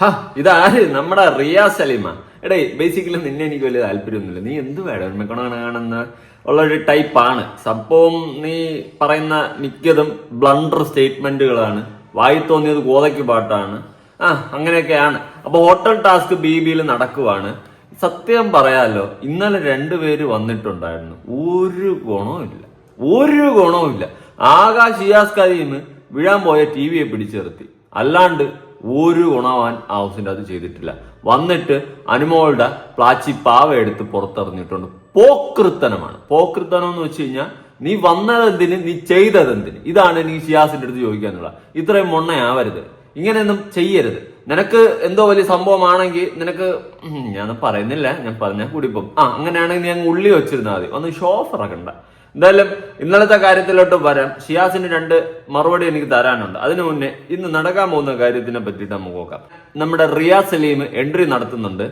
ഹാ ഇതാര്? നമ്മുടെ റിയ സലീമ. എടേ ബേസിക്കലി നിന്നെ എനിക്ക് വലിയ താല്പര്യമൊന്നുമില്ല. നീ എന്ത് വേണം? കാണുന്ന ഉള്ളൊരു ടൈപ്പാണ്. സംഭവം നീ പറയുന്ന മിക്കതും ബ്ലണ്ടർ സ്റ്റേറ്റ്മെന്റുകളാണ് വായി തോന്നിയത് ഗോതയ്ക്ക് പാട്ടാണ്. ആ അങ്ങനെയൊക്കെയാണ്. അപ്പൊ ഹോട്ടൽ ടാസ്ക് ബി ബിയിൽ നടക്കുവാണ്. സത്യം പറയാലോ ഇന്നലെ രണ്ടുപേര് വന്നിട്ടുണ്ടായിരുന്നു. ഒരു ഗുണവുമില്ല ഒരു ഗുണവുമില്ല ആകാശ് ഷിയാസ് കരീം വീഴാൻ പോയ ടി വിയെ പിടിച്ചിറത്തി അല്ലാണ്ട് ഒരു ഗുണവാൻ ആ ഹൗസിന്റെ അത് ചെയ്തിട്ടില്ല. വന്നിട്ട് അനുമോളുടെ പ്ലാച്ചി പാവ എടുത്ത് പുറത്തെറിഞ്ഞിട്ടുണ്ട് പോക്കൃത്തനമാണ് പോക്കൃത്തനം എന്ന് വെച്ച് കഴിഞ്ഞാൽ നീ വന്നതെന്തിന്? നീ ചെയ്തതെന്തിന്? ഇതാണ് നീ ഷിയാസിന്റെ അടുത്ത് ചോദിക്കാനുള്ള ഇത്രയും മൊണ്ണയാവരുത്. ഇങ്ങനെയൊന്നും ചെയ്യരുത്. നിനക്ക് എന്തോ വലിയ സംഭവമാണെങ്കിൽ നിനക്ക് ഞാൻ പറയുന്നില്ല. ഞാൻ പറഞ്ഞാൽ കൂടിപ്പം ആ അങ്ങനെയാണെങ്കിൽ ഞാൻ ഉള്ളി വെച്ചിരുന്നാൽ മതി. ഒന്ന് ഷോഫർ ആക്കണ്ട. എന്തായാലും ഇന്നലത്തെ കാര്യത്തിലോട്ട് വരാം. ഷിയാസിന് രണ്ട് മറുപടി എനിക്ക് തരാനുണ്ട്. അതിനു മുന്നേ ഇന്ന് നടക്കാൻ പോകുന്ന കാര്യത്തിനെ പറ്റിയിട്ട് നമുക്ക് നോക്കാം. നമ്മുടെ റിയാ സലീം എൻട്രി നടത്തുന്നുണ്ട്.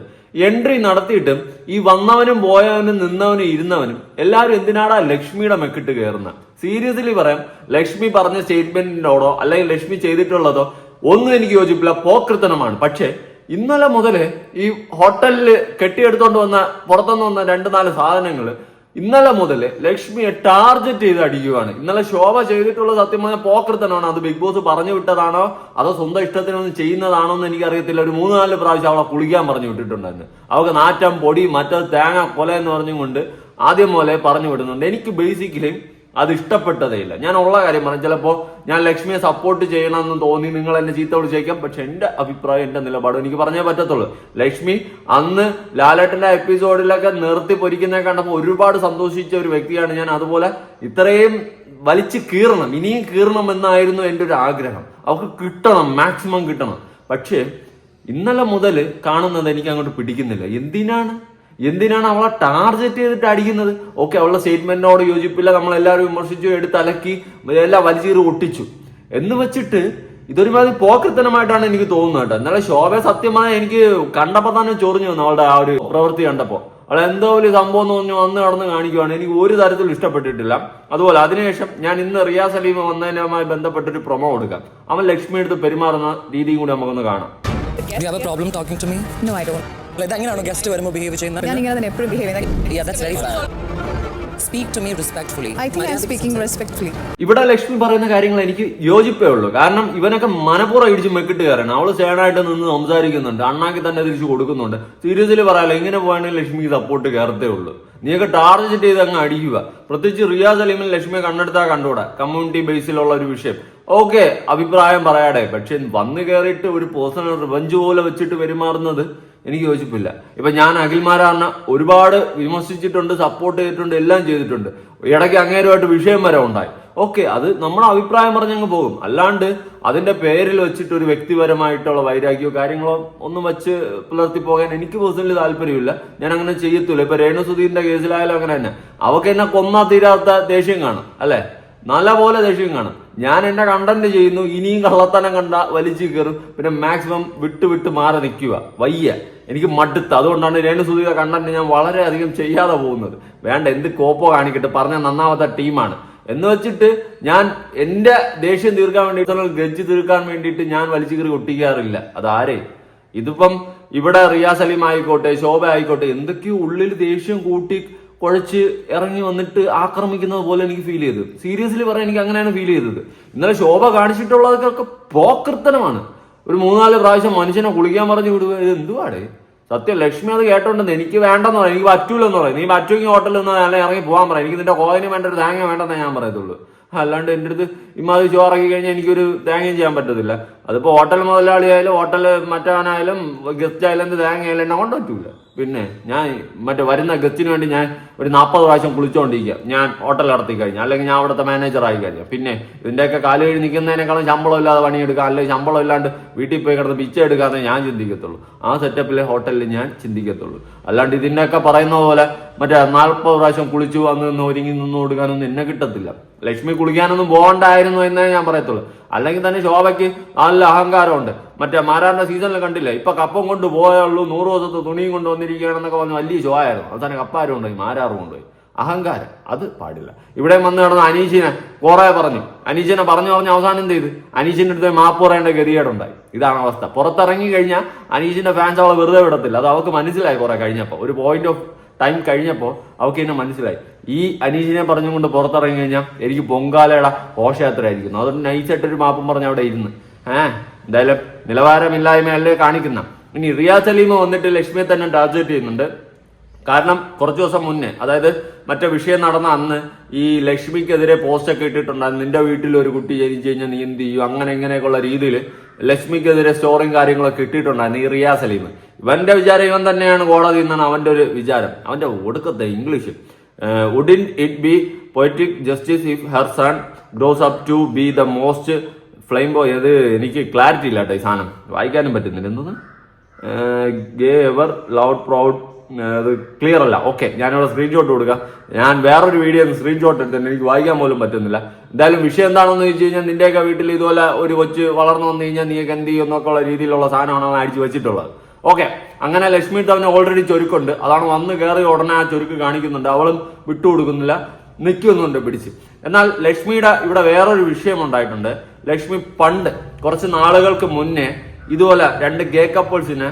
എൻട്രി നടത്തിയിട്ടും ഈ വന്നവനും പോയവനും നിന്നവനും ഇരുന്നവനും എല്ലാവരും എന്തിനാടാ ലക്ഷ്മിയുടെ മെക്കിട്ട് കയറുന്ന സീരിയസ്ലി പറയാം ലക്ഷ്മി പറഞ്ഞ സ്റ്റേറ്റ്മെന്റിനോടോ അല്ലെങ്കിൽ ലക്ഷ്മി ചെയ്തിട്ടുള്ളതോ ഒന്നും എനിക്ക് യോജിപ്പില്ല. പോക്കൃത്തനമാണ് പക്ഷേ ഇന്നലെ മുതൽ ഈ ഹോട്ടലിൽ കെട്ടിയെടുത്തോണ്ട് വന്ന പുറത്തുനിന്ന് വന്ന രണ്ട് നാല് സാധനങ്ങൾ ഇന്നലെ മുതൽ ലക്ഷ്മിയെ ടാർഗറ്റ് ചെയ്ത് അടിക്കുകയാണ്. ഇന്നലെ ശോഭ ചെയ്തിട്ടുള്ള സത്യമായ തന്നെയാണ്. അത് ബിഗ് ബോസ് പറഞ്ഞു വിട്ടതാണോ? അതോ സ്വന്തം ഇഷ്ടത്തിനൊന്നും ചെയ്യുന്നതാണോ എന്ന് എനിക്കറിയത്തില്ല ഒരു മൂന്ന് നാല് പ്രാവശ്യം അവളെ കുളിക്കാൻ പറഞ്ഞു വിട്ടിട്ടുണ്ടായിരുന്നു. അവൾക്ക് നാറ്റം പൊടി മറ്റത് തേങ്ങ കൊല എന്ന് പറഞ്ഞുകൊണ്ട് ആദ്യം പോലെ പറഞ്ഞു വിടുന്നുണ്ട്. എനിക്ക് ബേസിക്കലി അത് ഇഷ്ടപ്പെട്ടതേ ഇല്ല. ഞാൻ ഉള്ള കാര്യം പറഞ്ഞു ചിലപ്പോൾ ഞാൻ ലക്ഷ്മിയെ സപ്പോർട്ട് ചെയ്യണമെന്ന് തോന്നി നിങ്ങൾ എന്നെ ചീത്ത വിളിച്ചേക്കാം. പക്ഷെ എന്റെ അഭിപ്രായം എന്റെ നിലപാട് എനിക്ക് പറഞ്ഞേ പറ്റത്തുള്ളൂ. ലക്ഷ്മി അന്ന് ലാലേട്ടന്റെ എപ്പിസോഡിലൊക്കെ നിർത്തി പൊരിക്കുന്നത് കണ്ടപ്പോൾ ഒരുപാട് സന്തോഷിച്ച ഒരു വ്യക്തിയാണ് ഞാൻ. അതുപോലെ ഇത്രയും വലിച്ചു കീറണം ഇനിയും കീറണം എന്നായിരുന്നു എന്റെ ഒരു ആഗ്രഹം. അവർക്ക് കിട്ടണം മാക്സിമം കിട്ടണം. പക്ഷേ ഇന്നലെ മുതൽ കാണുന്നത് എനിക്ക് അങ്ങോട്ട് പിടിക്കുന്നില്ല. എന്തിനാണ്? എന്തിനാണ് അവളെ ടാർഗറ്റ് ചെയ്തിട്ട് അടിക്കുന്നത്? ഓക്കെ അവളുടെ സ്റ്റേറ്റ്മെന്റിനോട് യോജിപ്പില്ല. നമ്മൾ എല്ലാവരും വിമർശിച്ചു എടുത്ത് അലക്കി എല്ലാം വലിച്ചീറ് ഒട്ടിച്ചു. എന്ന് വെച്ചിട്ട് ഇതൊരുമാതിരി പോക്കൃത്തനമായിട്ടാണ് എനിക്ക് തോന്നുന്നത് കേട്ടോ. എന്നാലും ശോഭ സത്യമായ എനിക്ക് കണ്ടപ്പോ തന്നെ ചൊറിഞ്ഞു വന്നു അവളുടെ ആ ഒരു പ്രവൃത്തി കണ്ടപ്പോ. അവൾ എന്തോ ഒരു സംഭവം എന്ന് പറഞ്ഞു വന്ന് നടന്ന് കാണിക്കുവാണ്. എനിക്ക് ഒരു തരത്തിലും ഇഷ്ടപ്പെട്ടിട്ടില്ല. അതുപോലെ അതിനുശേഷം ഞാൻ ഇന്ന് റിയാ സലീം വന്നതിനുമായി ബന്ധപ്പെട്ടൊരു പ്രൊമോ കൊടുക്കാം. അവൻ ലക്ഷ്മി എടുത്ത് പെരുമാറുന്ന രീതിയും കൂടി നമുക്കൊന്ന് കാണാം. Do you have a problem talking to me? No, I don't. Like, അങ്ങനെയാണോ ഗസ്റ്റ് വരുമ്പോൾ ബിഹേവ് ചെയ്യുന്നത്? ഞാൻ ഇങ്ങനെ തന്നെ എപ്പോഴും ബിഹേവ് ചെയ്യുന്നത്. To me respectfully. I think I speaking respectfully ഇവിടെ ലക്ഷ്മി പറയുന്ന കാര്യങ്ങൾ എനിക്ക് യോജിപ്പേ ഉള്ളൂ. കാരണം ഇവനൊക്കെ മനപൂർവം ഇടിച്ച് മെക്കിട്ട് കയറണം അവൾ സേണായിട്ട് നിന്ന് സംസാരിക്കുന്നുണ്ട്. അണ്ണാക്കി തന്നെ തിരിച്ചു കൊടുക്കുന്നുണ്ട്. സീരിയസിൽ പറയാലോ ഇങ്ങനെ പോകാണെങ്കിൽ ലക്ഷ്മിക്ക് സപ്പോർട്ട് കയറത്തേ ഉള്ളൂ. നീയൊക്കെ ടാർഗറ്റ് ചെയ്ത് അങ്ങ് അടിക്കുക. പ്രത്യേകിച്ച് റിയാസ് അലീമിൽ ലക്ഷ്മിയെ കണ്ടെടുത്താൽ കണ്ടുകൂടാ. കമ്മ്യൂണിറ്റി ബേസിലുള്ള ഒരു വിഷയം. ഓക്കെ അഭിപ്രായം പറയാടെ. പക്ഷെ വന്നു കയറിയിട്ട് ഒരു പേഴ്സണൽ റിവഞ്ച് പോലെ വെച്ചിട്ട് പെരുമാറുന്നത് എനിക്ക് യോജിപ്പില്ല. ഇപ്പൊ ഞാൻ അഖിൽമാരാറിനെ ഒരുപാട് വിമർശിച്ചിട്ടുണ്ട് സപ്പോർട്ട് ചെയ്തിട്ടുണ്ട് എല്ലാം ചെയ്തിട്ടുണ്ട്. ഇടയ്ക്ക് അങ്ങേരുമായിട്ട് വിഷയം വരെ ഉണ്ടായി. ഓക്കെ അത് നമ്മുടെ അഭിപ്രായം പറഞ്ഞങ്ങ് പോകും. അല്ലാണ്ട് അതിന്റെ പേരിൽ വെച്ചിട്ട് ഒരു വ്യക്തിപരമായിട്ടുള്ള വൈരാഗ്യമോ കാര്യങ്ങളോ ഒന്നും വെച്ച് പുലർത്തി പോകാൻ എനിക്ക് പേഴ്സണലി താല്പര്യമില്ല. ഞാൻ അങ്ങനെ ചെയ്യത്തില്ല. ഇപ്പൊ രേണു സുധീറിന്റെ കേസിലായാലും അങ്ങനെ തന്നെ. അവക്ക് എന്നെ കൊന്നാ തീരാത്ത ദേഷ്യം കാണും അല്ലെ? നല്ല പോലെ ദേഷ്യം കാണും. ഞാൻ എന്റെ കണ്ടന്റ് ചെയ്യുന്നു ഇനിയും കള്ളത്തനം കണ്ട വലിച്ചു കയറും പിന്നെ മാക്സിമം വിട്ട് വിട്ട് മാറി നിൽക്കുക. വയ്യ. എനിക്ക് മടുത്ത്. അതുകൊണ്ടാണ് രേണുസുധിയുടെ കണ്ടന്റ് ഞാൻ വളരെയധികം ചെയ്യാതെ പോകുന്നത്. വേണ്ട എന്ത് കോപ്പോ കാണിക്കട്ടെ. പറഞ്ഞ നന്നാവാത്ത ടീമാണ്. എന്ന് വെച്ചിട്ട് ഞാൻ എന്റെ ദേഷ്യം തീർക്കാൻ വേണ്ടി ഗജ്ജ് തീർക്കാൻ വേണ്ടിയിട്ട് ഞാൻ വലിച്ചു കയറി ഒട്ടിക്കാറില്ല. അതാരേ ഇതിപ്പം ഇവിടെ റിയാസ് അലീം ആയിക്കോട്ടെ ശോഭ ആയിക്കോട്ടെ എന്തൊക്കെയോ ഉള്ളിൽ ദേഷ്യം കൂട്ടി കുഴച്ച് ഇറങ്ങി വന്നിട്ട് ആക്രമിക്കുന്നത് പോലെ എനിക്ക് ഫീൽ ചെയ്തത്. സീരിയസ്ലി പറയാൻ എനിക്ക് അങ്ങനെയാണ് ഫീൽ ചെയ്തത്. ഇന്നലെ ശോഭ കാണിച്ചിട്ടുള്ളതൊക്കെ പോക്കൃത്തനമാണ്. ഒരു മൂന്നാൽ പ്രാവശ്യം മനുഷ്യനെ കുളിക്കാൻ പറഞ്ഞു വിടുക ഇത് എന്തുവാടേ? സത്യം ലക്ഷ്മി അത് കേട്ടോണ്ടെന്ന് എനിക്ക് വേണ്ടെന്ന് പറയാം. എനിക്ക് പറ്റൂലെന്ന് പറയാം. നീ പറ്റുമെങ്കിൽ ഹോട്ടലിൽ നിന്ന് നല്ല ഇറങ്ങി പോകാൻ പറയാം. എനിക്ക് നിന്റെ കോയിന് വേണ്ട ഒരു തേങ്ങ വേണ്ടെന്നേ ഞാൻ പറയത്തുള്ളൂ. അല്ലാണ്ട് എന്റെ അടുത്ത് ഇമാതിരി ചോറാക്കി കഴിഞ്ഞാൽ എനിക്കൊരു തേങ്ങയും ചെയ്യാൻ പറ്റത്തില്ല. അതിപ്പോൾ ഹോട്ടൽ മുതലാളിയായാലും ഹോട്ടൽ മറ്റവനായാലും ഗസ്റ്റ് ആയാലും എന്ത് തേങ്ങ ആയാലും എന്നെ കൊണ്ട് പറ്റൂല പിന്നെ ഞാൻ മറ്റേ വരുന്ന ഗസ്റ്റിന് വേണ്ടി ഞാൻ ഒരു നാൽപ്പത് പ്രാവശ്യം കുളിച്ചുകൊണ്ടിരിക്കുക ഞാൻ ഹോട്ടൽ നടത്തി കഴിഞ്ഞാൽ അല്ലെങ്കിൽ ഞാൻ അവിടുത്തെ മാനേജർ ആയി കഴിഞ്ഞാൽ പിന്നെ ഇതിന്റെയൊക്കെ കാൽ കഴിഞ്ഞ് നിൽക്കുന്നതിനേക്കാളും ശമ്പളം ഇല്ലാതെ പണിയെടുക്കുക. അല്ലെങ്കിൽ ശമ്പളം ഇല്ലാണ്ട് വീട്ടിൽ പോയി കിടന്ന് പിച്ച എടുക്കാതെ ഞാൻ ചിന്തിക്കത്തുള്ളൂ. ആ സെറ്റപ്പിലെ ഹോട്ടലിൽ ഞാൻ ചിന്തിക്കത്തുള്ളൂ. അല്ലാണ്ട് ഇതിന്റെയൊക്കെ പറയുന്ന പോലെ മറ്റേ നാൽപ്പത് പ്രാവശ്യം കുളിച്ചു വന്ന് നിന്ന് ഒരുങ്ങി നിന്ന് കൊടുക്കാനൊന്നും എന്നെ കിട്ടത്തില്ല. ലക്ഷ്മി കുളിക്കാനൊന്നും പോകണ്ടായിരുന്നു എന്നേ ഞാൻ പറയത്തുള്ളൂ. അല്ലെങ്കിൽ തന്നെ ശോഭയ്ക്ക് നല്ല അഹങ്കാരമുണ്ട്. മറ്റേ മാരാറിന്റെ സീസണിൽ കണ്ടില്ല? ഇപ്പൊ കപ്പം കൊണ്ട് പോയുള്ളൂ നൂറ് ദിവസത്തെ തുണിയും കൊണ്ട് വന്നിരിക്കുകയാണെന്നൊക്കെ പറഞ്ഞ് വലിയ ഷോ ആയിരുന്നു തന്നെ കപ്പാരും ഉണ്ടായി മാരാറും കൊണ്ടുപോയി. അഹങ്കാരം. അത് പാടില്ല. ഇവിടെ വന്ന് കിടന്ന അനീഷിനെ കുറെ പറഞ്ഞു. അനീഷിനെ പറഞ്ഞു പറഞ്ഞ് അവസാനം എന്ത് ചെയ്ത്? അനീഷിന്റെ അടുത്ത് മാപ്പ് പറയേണ്ട ഗതികേടുണ്ടായി. ഇതാണ് അവസ്ഥ. പുറത്തിറങ്ങി കഴിഞ്ഞാൽ അനീഷിന്റെ ഫാൻസ് അവളെ വെറുതെ വിടത്തില്ല. അത് അവൾക്ക് മനസ്സിലായി കുറെ കഴിഞ്ഞപ്പോൾ. ഒരു പോയിന്റ് ഓഫ് ടൈം കഴിഞ്ഞപ്പോൾ അവൾക്ക് എന്നെ മനസ്സിലായി. ഈ അനീഷിനെ പറഞ്ഞുകൊണ്ട് പുറത്തിറങ്ങി കഴിഞ്ഞാൽ എനിക്ക് പൊങ്കാലയുടെ ഘോഷയാത്ര ആയിരിക്കുന്നു അതുകൊണ്ട് നൈസായിട്ടൊരു മാപ്പും പറഞ്ഞ് അവിടെ ഇരുന്ന്. ഏഹ് എന്തായാലും നിലവാരമില്ലായ്മയല്ലേ കാണിക്കുന്ന. ഇനി റിയാസ് അലീമ വന്നിട്ട് ലക്ഷ്മിയെ തന്നെ ടാർഗറ്റ് ചെയ്യുന്നുണ്ട്. കാരണം കുറച്ച് ദിവസം മുന്നേ അതായത് മറ്റേ വിഷയം നടന്ന അന്ന് ഈ ലക്ഷ്മിക്കെതിരെ പോസ്റ്റൊക്കെ ഇട്ടിട്ടുണ്ടായിരുന്നു. നിന്റെ വീട്ടിൽ ഒരു കുട്ടി ജനിച്ചു കഴിഞ്ഞാൽ നീ എന്ത് ചെയ്യും? അങ്ങനെ ഇങ്ങനെയൊക്കെയുള്ള രീതിയിൽ ലക്ഷ്മിക്കെതിരെ സ്റ്റോറിയും കാര്യങ്ങളൊക്കെ ഇട്ടിട്ടുണ്ടായിരുന്നു ഈ റിയാ സലീം. ഇവന്റെ വിചാരം ഇവൻ തന്നെയാണ് കോടതി എന്നാണ് അവന്റെ ഒരു വിചാരം. അവന്റെ ഒടുക്കത്തെ English wouldn't it be poetic justice if her son grows up to be the most flame boy അത് എനിക്ക് ക്ലാരിറ്റി ഇല്ല കേട്ടോ ഈ സാധനം. വായിക്കാനും പറ്റുന്നില്ല. എന്തോന്ന്? ഗേ എവർ ലൗഡ് പ്രൗഡ് അത് ക്ലിയർ അല്ല. ഓക്കെ ഞാനിവിടെ സ്ക്രീൻഷോട്ട് കൊടുക്കുക ഞാൻ വേറൊരു വീഡിയോ സ്ക്രീൻഷോട്ട് എടുത്തിട്ടുണ്ട് എനിക്ക് വായിക്കാൻ പോലും പറ്റുന്നില്ല. എന്തായാലും വിഷയം എന്താണെന്ന് ചോദിച്ചു കഴിഞ്ഞാൽ നിന്റെയൊക്കെ വീട്ടിൽ ഇതുപോലെ ഒരു കൊച്ച് വളർന്നു വന്നു കഴിഞ്ഞാൽ നീ എന്ത് ചെയ്യുന്നൊക്കെ ഉള്ള രീതിയിലുള്ള സാധനമാണ് അവൻ അടിച്ചു വെച്ചിട്ടുള്ളത്. ഓക്കെ അങ്ങനെ ലക്ഷ്മി തവന് ഓൾറെഡി ചൊരുക്കുണ്ട്. അതാണ് വന്ന് കയറി ഉടനെ ആ ചൊരുക്ക് കാണിക്കുന്നുണ്ട്. അവളും വിട്ടുകൊടുക്കുന്നില്ല നിൽക്കുന്നുണ്ട് പിടിച്ച്. എന്നാൽ ലക്ഷ്മിയുടെ ഇവിടെ വേറൊരു വിഷയം ഉണ്ടായിട്ടുണ്ട്. ലക്ഷ്മി പണ്ട് കുറച്ച് നാളുകൾക്ക് മുന്നേ ഇതുപോലെ രണ്ട് ഗേ കപ്പിൾസിനെ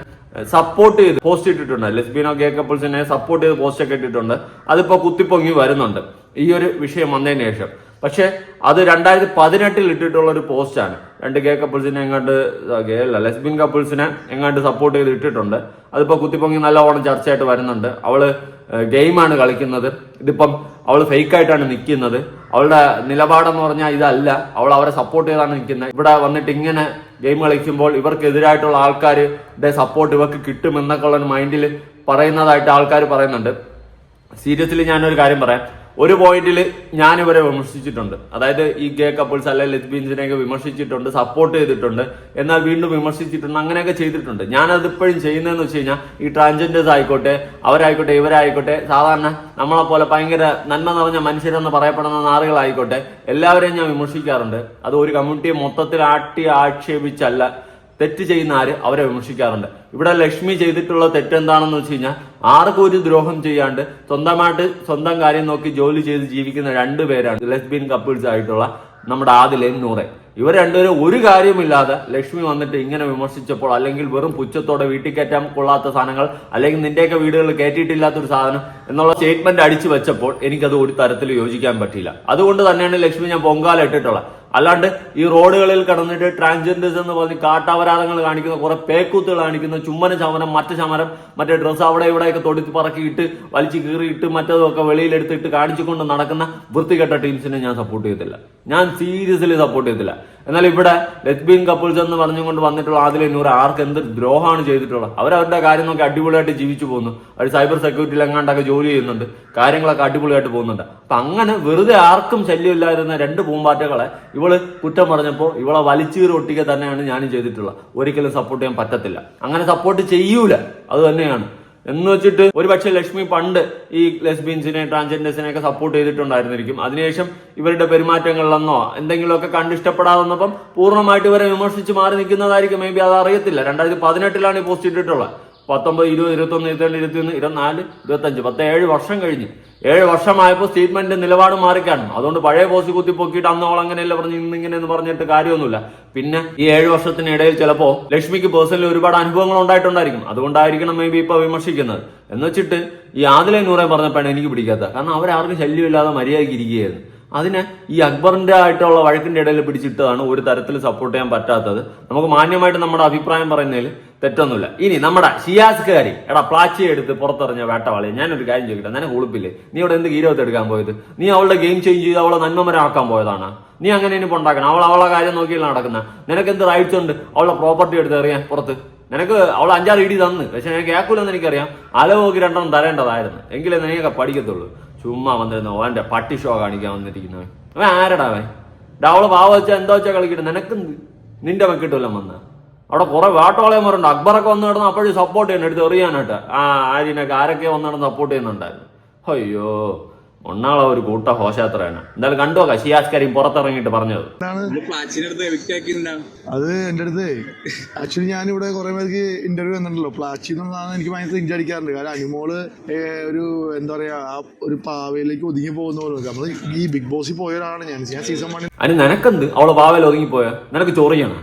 സപ്പോർട്ട് ചെയ്ത് പോസ്റ്റ് ഇട്ടിട്ടുണ്ട്. ലെസ്ബിനോ ഗേ കപ്പിൾസിനെ സപ്പോർട്ട് ചെയ്ത് പോസ്റ്റ് ഒക്കെ ഇട്ടിട്ടുണ്ട്. അതിപ്പോ കുത്തിപ്പൊങ്ങി വരുന്നുണ്ട്. ഈ ഒരു വിഷയം വന്നതിന് ശേഷം. പക്ഷെ അത് രണ്ടായിരത്തി പതിനെട്ടിൽ ഇട്ടിട്ടുള്ള ഒരു പോസ്റ്റാണ് രണ്ട് ഗേ കപ്പിൾസിനെ എങ്ങാണ്ട് ഗേ അല്ല ലെസ്ബിൻ കപ്പിൾസിനെ എങ്ങാണ്ട് സപ്പോർട്ട് ചെയ്ത് ഇട്ടിട്ടുണ്ട്. അതിപ്പോ കുത്തിപ്പൊങ്ങി നല്ലവണ്ണം ചർച്ചയായിട്ട് വരുന്നുണ്ട്. അവൾ ഗെയിമാണ് കളിക്കുന്നത്. ഇതിപ്പം അവൾ ഫേക്കായിട്ടാണ് നിൽക്കുന്നത്. അവളുടെ നിലപാടെന്ന് പറഞ്ഞാൽ ഇതല്ല. അവൾ അവരെ സപ്പോർട്ട് ചെയ്താണ് നിൽക്കുന്നത്. ഇവിടെ വന്നിട്ട് ഇങ്ങനെ ഗെയിം കളിക്കുമ്പോൾ ഇവർക്കെതിരായിട്ടുള്ള ആൾക്കാരുടെ സപ്പോർട്ട് ഇവർക്ക് കിട്ടുമെന്നൊക്കെ ഉള്ള മൈൻഡിൽ പറയുന്നതായിട്ട് ആൾക്കാർ പറയുന്നുണ്ട്. സീരിയസ്ലി ഞാനൊരു കാര്യം പറയാം. ഒരു പോയിന്റിൽ ഞാൻ ഇവരെ വിമർശിച്ചിട്ടുണ്ട്. അതായത് ഈ ഗേ കപ്പിൾസ് അല്ലെങ്കിൽ ലെസ്ബിയൻസിനെയൊക്കെ വിമർശിച്ചിട്ടുണ്ട് സപ്പോർട്ട് ചെയ്തിട്ടുണ്ട്. എന്നാൽ വീണ്ടും വിമർശിച്ചിട്ടുണ്ട് അങ്ങനെയൊക്കെ ചെയ്തിട്ടുണ്ട്. ഞാനത് ഇപ്പോഴും ചെയ്യുന്നതെന്ന് വെച്ച് കഴിഞ്ഞാൽ ഈ ട്രാൻസ്ജെൻഡേഴ്സ് ആയിക്കോട്ടെ അവരായിക്കോട്ടെ ഇവരായിക്കോട്ടെ സാധാരണ നമ്മളെ പോലെ ഭയങ്കര നന്മ നിറഞ്ഞ മനുഷ്യരെന്ന് പറയപ്പെടുന്ന നാറുകളായിക്കോട്ടെ എല്ലാവരെയും ഞാൻ വിമർശിക്കാറുണ്ട്. അത് ഒരു കമ്മ്യൂണിറ്റിയെ മൊത്തത്തിൽ ആട്ടി ആക്ഷേപിച്ചല്ല. തെറ്റ് ചെയ്യുന്ന ആര്? അവരെ വിമർശിക്കാറുണ്ട്. ഇവിടെ ലക്ഷ്മി ചെയ്തിട്ടുള്ള തെറ്റെന്താണെന്ന് വെച്ച് കഴിഞ്ഞാൽ ആർക്കും ഒരു ദ്രോഹം ചെയ്യാണ്ട് സ്വന്തമായിട്ട് സ്വന്തം കാര്യം നോക്കി ജോലി ചെയ്ത് ജീവിക്കുന്ന രണ്ട് പേരാണ് ലെസ്ബിയൻ കപ്പിൾസ് ആയിട്ടുള്ള നമ്മുടെ ആദിലയും നൂറെ. ഇവർ രണ്ടുപേരും ഒരു കാര്യമില്ലാതെ ലക്ഷ്മി വന്നിട്ട് ഇങ്ങനെ വിമർശിച്ചപ്പോൾ അല്ലെങ്കിൽ വെറും പുച്ഛത്തോടെ വീട്ടിൽ കയറ്റാൻ കൊള്ളാത്ത സാധനങ്ങൾ അല്ലെങ്കിൽ നിന്റെയൊക്കെ വീടുകളിൽ കയറ്റിയിട്ടില്ലാത്ത ഒരു സാധനം എന്നുള്ള സ്റ്റേറ്റ്മെന്റ് അടിച്ചു വെച്ചപ്പോൾ എനിക്കത് ഒരു തരത്തിൽ യോജിക്കാൻ പറ്റിയില്ല. അതുകൊണ്ട് തന്നെയാണ് ലക്ഷ്മി ഞാൻ പൊങ്കാല ഇട്ടിട്ടുള്ളത്. അല്ലാണ്ട് ഈ റോഡുകളിൽ കടന്നിട്ട് ട്രാൻസ്ജെൻഡേഴ്സ് എന്ന് പറഞ്ഞ് കാട്ടാപരാധങ്ങൾ കാണിക്കുന്ന കുറെ പേക്കൂത്തുകൾ കാണിക്കുന്ന ചുമ്മന ചമരം മറ്റു ചമരം മറ്റേ ഡ്രസ്സ് അവിടെ ഇവിടെയൊക്കെ തൊടുത്തി പറക്കിയിട്ട് വലിച്ചു കീറിയിട്ട് മറ്റതൊക്കെ വെളിയിലെടുത്തിട്ട് കാണിച്ചുകൊണ്ട് നടക്കുന്ന വൃത്തികെട്ട ടീംസിനെ ഞാൻ സപ്പോർട്ട് ചെയ്യത്തില്ല ഞാൻ സീരിയസ്ലി സപ്പോർട്ട് ചെയ്തില്ല എന്നാൽ ഇവിടെ ലത്ബീൻ കപ്പിൾസ് എന്ന് പറഞ്ഞുകൊണ്ട് വന്നിട്ടുള്ള ആദിലെ നൂറ് ആർക്ക് എന്ത് ദ്രോഹമാണ് ചെയ്തിട്ടുള്ളത്? അവരവരുടെ കാര്യം നോക്കി അടിപൊളിയായിട്ട് ജീവിച്ചു പോകുന്നു. അവർ സൈബർ സെക്യൂരിറ്റിയിൽ എങ്ങാണ്ടൊക്കെ ജോലി ചെയ്യുന്നുണ്ട്. കാര്യങ്ങളൊക്കെ അടിപൊളിയായിട്ട് പോകുന്നുണ്ട്. അപ്പൊ അങ്ങനെ വെറുതെ ആർക്കും ശല്യമില്ലായിരുന്ന രണ്ട് പൂമ്പാറ്റകളെ ഇവൾ കുറ്റം പറഞ്ഞപ്പോൾ ഇവളെ വലിച്ചീറി ഒട്ടിക്കുക തന്നെയാണ് ഞാനും ചെയ്തിട്ടുള്ളത്. ഒരിക്കലും സപ്പോർട്ട് ചെയ്യാൻ പറ്റത്തില്ല. അങ്ങനെ സപ്പോർട്ട് ചെയ്യൂല. അത് തന്നെയാണ്. എന്ന് വെച്ചിട്ട് ഒരുപക്ഷെ ലക്ഷ്മി പണ്ട് ഈ ലെസ്ബിയൻസിനെ ട്രാൻസ്ജെൻഡേഴ്സിനെ ഒക്കെ സപ്പോർട്ട് ചെയ്തിട്ടുണ്ടായിരുന്നിരിക്കും. അതിനുശേഷം ഇവരുടെ പെരുമാറ്റങ്ങളിലെന്നോ എന്തെങ്കിലുമൊക്കെ കണ്ടിഷ്ടപ്പെടാതെ വന്നപ്പം പൂർണമായിട്ട് ഇവരെ വിമർശിച്ച് മാറി നിൽക്കുന്നതായിരിക്കും. മേ ബി അത് അറിയത്തില്ല. രണ്ടായിരത്തി പതിനെട്ടിലാണ് ഈ പോസ്റ്റ് ഇട്ടിട്ടുള്ളത്. പത്തൊമ്പത് ഇരുപത് ഇരുപത്തൊന്ന് ഇരുപത്തിരണ്ട് ഇരുപത്തിയൊന്ന് ഇരുപത്തിനാല് ഇരുപത്തഞ്ച് പത്ത് ഏഴ് വർഷം കഴിഞ്ഞ്. ഏഴ് വർഷമായപ്പോൾ സ്റ്റേറ്റ്മെന്റ് നിലപാട് മാറിക്കാണും അതുകൊണ്ട് പഴയ പോസ്റ്റ് കുത്തി പൊക്കിയിട്ട് അന്ന് അവൾ അങ്ങനെയല്ല പറഞ്ഞ് ഇന്ന് ഇങ്ങനെ എന്ന് പറഞ്ഞിട്ട് കാര്യമൊന്നുമില്ല. പിന്നെ ഈ ഏഴ് വർഷത്തിനിടയിൽ ചിലപ്പോ ലക്ഷ്മിക്ക് പേഴ്സണലി ഒരുപാട് അനുഭവങ്ങൾ ഉണ്ടായിട്ടുണ്ടായിരിക്കും. അതുകൊണ്ടായിരിക്കണം മേ ബി ഇപ്പൊ വിമർശിക്കുന്നത്. എന്ന് വെച്ചിട്ട് ഈ ആദിലെ നൂറെ പറഞ്ഞപ്പോഴാണ് എനിക്ക് പിടിക്കാത്ത കാരണം അവരാർക്കും ശല്യമില്ലാതെ മര്യാദയ്ക്ക് ഇരിക്കുകയായിരുന്നു. അതിന് ഈ അക്ബറിന്റെ ആയിട്ടുള്ള വഴക്കിന്റെ ഇടയിൽ പിടിച്ചിട്ടതാണ് ഒരു തരത്തിൽ സപ്പോർട്ട് ചെയ്യാൻ പറ്റാത്തത്. നമുക്ക് മാന്യമായിട്ട് നമ്മുടെ അഭിപ്രായം പറയുന്നതിൽ തെറ്റൊന്നുമില്ല. ഇനി നമ്മുടെ ഷിയാസ്കാരി എടാ പ്ലാച്ചി എടുത്ത് പുറത്തെറിഞ്ഞ വേട്ടവാളി ഞാനൊരു കാര്യം ചോദിക്കട്ടെ നിനക്ക് ഉളുപ്പില്ലേ? നീ അവിടെ എന്ത് ഗീരവത്ത് എടുക്കാൻ പോയത്? നീ അവളുടെ ഗെയിം ചേഞ്ച് ചെയ്ത് അവളെ നന്മമരമാക്കാൻ പോയതാണ്. നീ അങ്ങനെ ഇനി ഉണ്ടാക്കണം. അവൾ അവളെ കാര്യം നോക്കിയല്ല നടക്കുന്ന നിനക്ക് എന്ത് റൈറ്റ്സ് ഉണ്ട്? അവളെ പ്രോപ്പർട്ടി എടുത്ത് എറിയാൻ പുറത്ത്. നിനക്ക് അവൾ അഞ്ചാറ് ഇടി തന്ന്. പക്ഷെ നിനക്ക് കേൾക്കൂലെന്ന് എനിക്കറിയാം. അല നോക്കി രണ്ടെണ്ണം തരേണ്ടതായിരുന്നു. എങ്കിലേ നിനക്കൊക്കെ പഠിക്കത്തുള്ളൂ. ചുമ്മാ വന്നിരുന്നു. അവന്റെ പട്ടി ഷോ കാണിക്കാൻ വന്നിരിക്കുന്നവൻ അവൻ ആരടാ അവൻ? അവൾ പാവ വെച്ചാൽ എന്താ വെച്ചാൽ കളിക്കട്ടെ. നിനക്ക് നിന്റെ വെക്കിട്ടുമല്ലോ വന്ന അവിടെ കുറെ വേട്ടോളയന്മാരുണ്ട്. അക്ബറൊക്കെ വന്നു കിടന്ന് അപ്പോഴും സപ്പോർട്ട് ചെയ്യണം എടുത്ത് എറിയാനായിട്ട്. ആ ആര്യനൊക്കെ ആരൊക്കെ വന്നു സപ്പോർട്ട് ചെയ്യുന്നുണ്ടായിരുന്നു. അയ്യോ. ഒന്നാളെ ഒരു കൂട്ട ഹോശാത്രയാണ് എന്തായാലും കണ്ടോ പുറത്തിറങ്ങിട്ട് പുറത്തിറങ്ങിയിട്ട് പറഞ്ഞത്. അത് എന്റെ അടുത്ത് ആക്ച്വലി ഞാൻ ഇവിടെ കുറെ പേർക്ക് ഇന്റർവ്യൂ വന്നിട്ടുണ്ടല്ലോ. പ്ലാച്ചി എന്നുള്ളതാണ് എനിക്ക് ഭയങ്കര ഇഞ്ചി അടിക്കാറുണ്ട്. കാരണം അനുമോൾ ഒരു എന്താ പറയാ ആ ഒരു പാവയിലേക്ക് ഒതുങ്ങി പോകുന്ന പോലെ നമ്മൾ ഈ ബിഗ് ബോസിൽ പോയവരാണ് ഞാൻ. ഞാൻ സീസൺ വണ്ണിൽ അതിന് നിനക്കെന്ത്? അവൾ പാവയിൽ ഒതുങ്ങി പോയ നിനക്ക് ചോറിയാണ്